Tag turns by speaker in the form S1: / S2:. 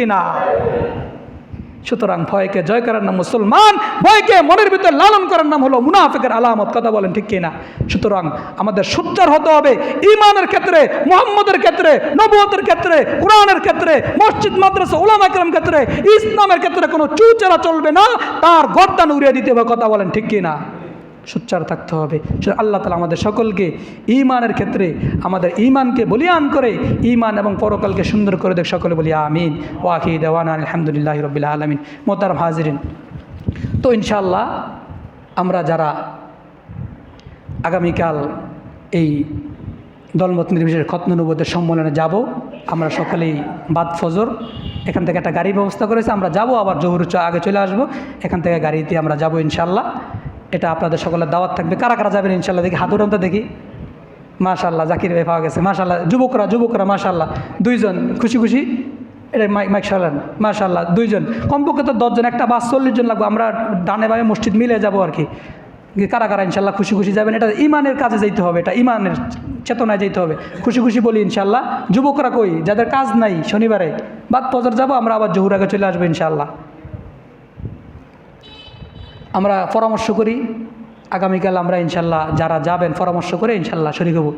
S1: কিনা সুতরাং ভয়কে জয় করার নাম মুসলমান, ভয়কে মনের ভিতরে লালন করার নাম হলো মুনাফিকের আলামত, কথা বলেন ঠিক কিনা? সুতরাং আমাদের সুচ্চার হতে হবে ইমানের ক্ষেত্রে, মোহাম্মদের ক্ষেত্রে, নবুয়তের ক্ষেত্রে, কোরআনের ক্ষেত্রে, মসজিদ, মাদ্রাসা, উলামা একরাম ক্ষেত্রে, ইসলামের ক্ষেত্রে কোনো চুচারা চলবে না, তার গর্দান উড়িয়ে দিতে হবে, কথা বলেন ঠিক কিনা? সুচ্চার থাকতে হবে। আল্লাহ তালা আমাদের সকলকে ইমানের ক্ষেত্রে আমাদের ইমানকে বলিয়ান করে ইমান এবং পরকালকে সুন্দর করে দেখ সকলে বলি আমিন। ওয়াকি দেওয়ান আলহামদুলিল্লাহ রবিল্লা আলমিন। মোতার হাজিরিন। তো ইনশাল্লাহ আমরা যারা আগামীকাল এই দলমত নির্বিশেষে খতনুবদের সম্মেলনে যাব, আমরা সকালেই বাদ ফজর, এখান থেকে একটা গাড়ি ব্যবস্থা করেছে, আমরা যাব, আবার জহুর আগে চলে আসব, এখান থেকে গাড়িতে আমরা যাব ইনশাল্লাহ এটা আপনাদের সকলের দাওয়াত থাকবে। কারা কারা যাবেন ইনশাল্লাহ? দেখি হাতুরান্ত দেখি। মাশাল্লাহ, জাকির ভাই পাওয়া গেছে। মাশাল্লাহ, যুবকরা যুবকরা, মাশাল্লাহ। দুইজন, খুশি খুশি? এটা মাইক মাইক সালান মাশাল্লাহ, দুইজন। কমপক্ষে তো দশজন, একটা বাস চল্লিশ জন লাগবে। আমরা ডানে বামে মসজিদ মিলে যাব আর কি। কারা কারা ইনশাল্লাহ খুশি খুশি যাবেন, এটা ইমানের কাজে যেতে হবে, এটা ইমানের চেতনায় যেতে হবে। খুশি খুশি বলি ইনশাল্লাহ। যুবকরা কই? যাদের কাজ নাই শনিবারে, বাদ পজর যাব, আমরা আবার জহুর আগে চলে আসব ইনশাল্লাহ। আমরা পরামর্শ করি। আগামীকাল আমরা ইনশাল্লাহ যারা যাবেন পরামর্শ করে ইনশাল্লাহ শরীর হব।